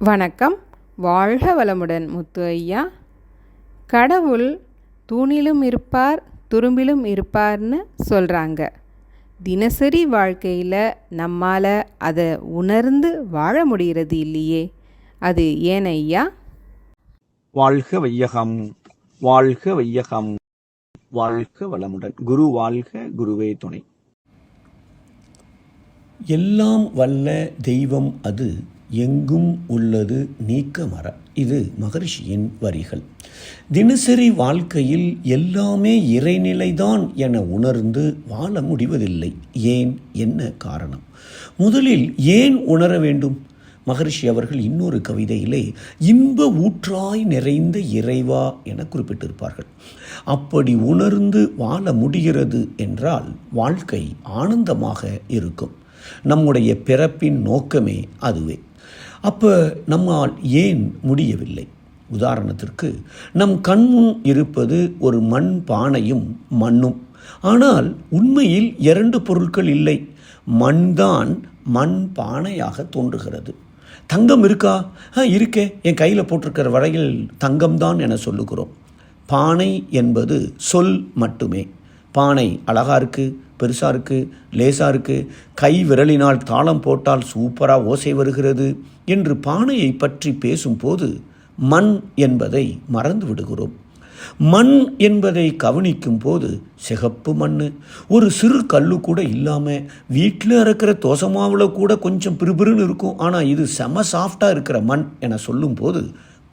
வணக்கம். வாழ்க வளமுடன் முத்து ஐயா. கடவுள் தூணிலும் இருப்பார் துரும்பிலும் இருப்பார்னு சொல்கிறாங்க தினசரி வாழ்க்கையில் நம்மால் அதை உணர்ந்து வாழ முடிகிறது இல்லையே. அது ஏன் ஐயா? வாழ்க வையகம் வாழ்க வையகம் வாழ்க வளமுடன். குரு வாழ்க குருவே துணை. எல்லாம் வல்ல தெய்வம் அது. எங்கும் உள்ளது நீக்கமர இது மகரிஷியின் வரிகள். தினசரி வாழ்க்கையில் எல்லாமே இறைநிலைதான் என உணர்ந்து வாழ முடிவதில்லை. ஏன்? என்ன காரணம்? முதலில் ஏன் உணர வேண்டும்? மகரிஷி அவர்கள் இன்னொரு கவிதையிலே இன்ப ஊற்றாய் நிறைந்த இறைவா என குறிப்பிட்டிருப்பார்கள். அப்படி உணர்ந்து வாழ முடிகிறது என்றால் வாழ்க்கை ஆனந்தமாக இருக்கும். நம்முடைய பிறப்பின் நோக்கமே அதுவே. அப்போ நம்மால் ஏன் முடியவில்லை? உதாரணத்திற்கு நம் கண்முன் இருப்பது ஒரு மண் பானையும் மண்ணும். ஆனால் உண்மையில் இரண்டு பொருட்கள் இல்லை. மண்தான் மண் பானையாக தோன்றுகிறது. தங்கம் இருக்கா? ஆ இருக்கே. என் கையில் போட்டிருக்கிற வரையில் தங்கம்தான் என சொல்லுகிறோம். பானை என்பது சொல் மட்டுமே. பானை அழகாக இருக்குது பெருசாக இருக்குது லேசாக இருக்குது கை விரலினால் தாளம் போட்டால் சூப்பராக ஓசை வருகிறது என்று பானையை பற்றி பேசும்போது மண் என்பதை மறந்து விடுகிறோம். மண் என்பதை கவனிக்கும் போது சிகப்பு மண் ஒரு சிறு கல்லு கூட இல்லாமல் வீட்டில் இருக்கிற தோசை மாவில் கூட கொஞ்சம் பிறுபிறுன்னு இருக்கும். ஆனால் இது செம சாஃப்டாக இருக்கிற மண் என சொல்லும்போது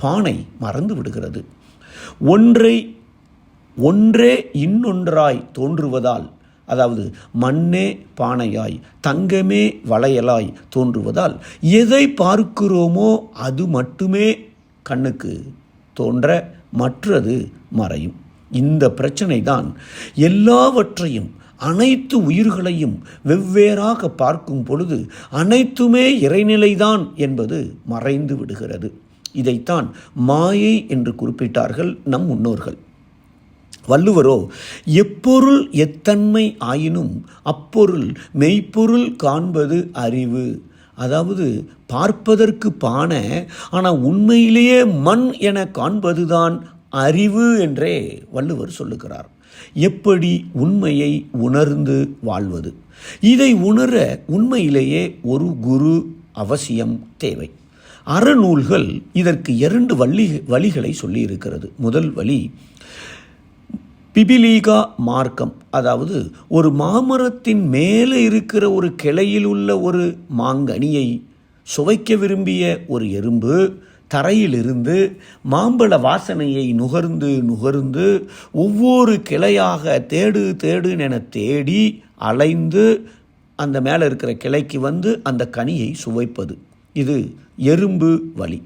பானை மறந்து விடுகிறது. ஒன்றை ஒன்றே இன்னொன்றாய் தோன்றுவதால் அதாவது மண்ணே பானையாய் தங்கமே வளையலாய் தோன்றுவதால் எதை பார்க்கிறோமோ அது மட்டுமே கண்ணுக்கு தோன்ற மற்றது மறையும். இந்த பிரச்சனை தான் எல்லாவற்றையும் அனைத்து உயிர்களையும் வெவ்வேறாக பார்க்கும் பொழுது அனைத்துமே இறைநிலைதான் என்பது மறைந்து விடுகிறது. இதைத்தான் மாயை என்று குறிப்பிட்டார்கள் நம் முன்னோர்கள். வள்ளுவரோ எப்பொருள் எத்தன்மை ஆயினும் அப்பொருள் மெய்ப்பொருள் காண்பது அறிவு. அதாவது பார்ப்பதற்கு பானை ஆனால் உண்மையிலேயே மண் என காண்பதுதான் அறிவு என்றே வள்ளுவர் சொல்லுகிறார். எப்படி உண்மையை உணர்ந்து வாழ்வது? இதை உணர உண்மையிலேயே ஒரு குரு அவசியம் தேவை. அறநூல்கள் இதற்கு இரண்டு வழி வழிகளை சொல்லியிருக்கிறது. முதல் வழி பிபிலீகா மார்க்கம் அதாவது ஒரு மாமரத்தின் மேலே இருக்கிற ஒரு கிளையில் உள்ள ஒரு மாங்கனியை சுவைக்க விரும்பிய ஒரு எறும்பு தரையிலிருந்து மாம்பழ வாசனையை நுகர்ந்து நுகர்ந்து ஒவ்வொரு கிளையாக தேடு தேடு என தேடி அலைந்து அந்த மேலே இருக்கிற கிளைக்கு வந்து அந்த கனியை சுவைப்பது. இது எறும்பு வழி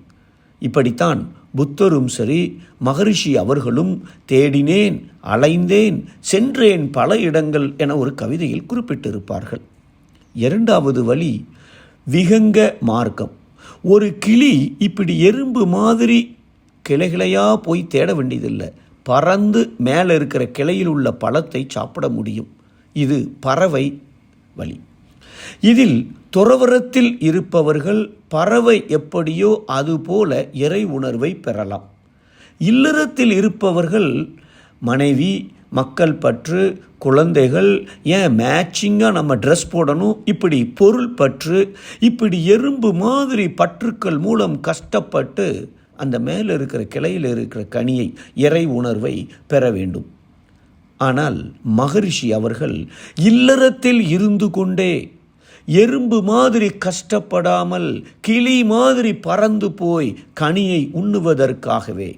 இப்படித்தான் புத்தரும் சரி மகரிஷி அவர்களும் தேடினேன் அலைந்தேன் சென்றேன் பல இடங்கள் என ஒரு கவிதையில் குறிப்பிட்டிருப்பார்கள். இரண்டாவது வழி விகங்க மார்க்கம். ஒரு கிளி இப்படி எறும்பு மாதிரி கிளைகிளையாக போய் தேட வேண்டியதில்லை. பறந்து மேலே இருக்கிற கிளையில் உள்ள பழத்தை சாப்பிட முடியும். இது பறவை வழி. இதில் துறவரத்தில் இருப்பவர்கள் பறவை எப்படியோ அதுபோல இறை உணர்வை பெறலாம். இல்லறத்தில் இருப்பவர்கள் மனைவி மக்கள் பற்று குழந்தைகள் ஏன் மேட்சிங்காக நம்ம ட்ரெஸ் போடணும்? இப்படி பொருள் பற்று இப்படி எறும்பு மாதிரி பற்றுக்கள் மூலம் கஷ்டப்பட்டு அந்த மேலே இருக்கிற கிளையில் இருக்கிற கனியை இறை உணர்வை பெற வேண்டும். ஆனால் மகரிஷி அவர்கள் இல்லறத்தில் இருந்து கொண்டே எறும்பு மாதிரி கஷ்டப்படாமல் கிளி மாதிரி பறந்து போய் கனியை உண்ணுவதற்காகவே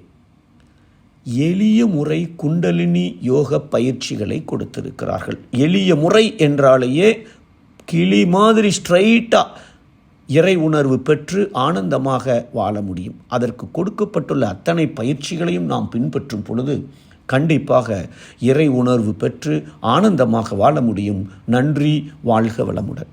எளிய முறை குண்டலினி யோக பயிற்சிகளை கொடுத்திருக்கிறார்கள். எளிய முறை என்றாலேயே கிளி மாதிரி ஸ்ட்ரைட்டாக இறை உணர்வு பெற்று ஆனந்தமாக வாழ முடியும். அதற்கு கொடுக்கப்பட்டுள்ள அத்தனை பயிற்சிகளையும் நாம் பின்பற்றும் பொழுது கண்டிப்பாக இறை உணர்வு பெற்று ஆனந்தமாக வாழ முடியும். நன்றி வாழ்க வளமுடன்.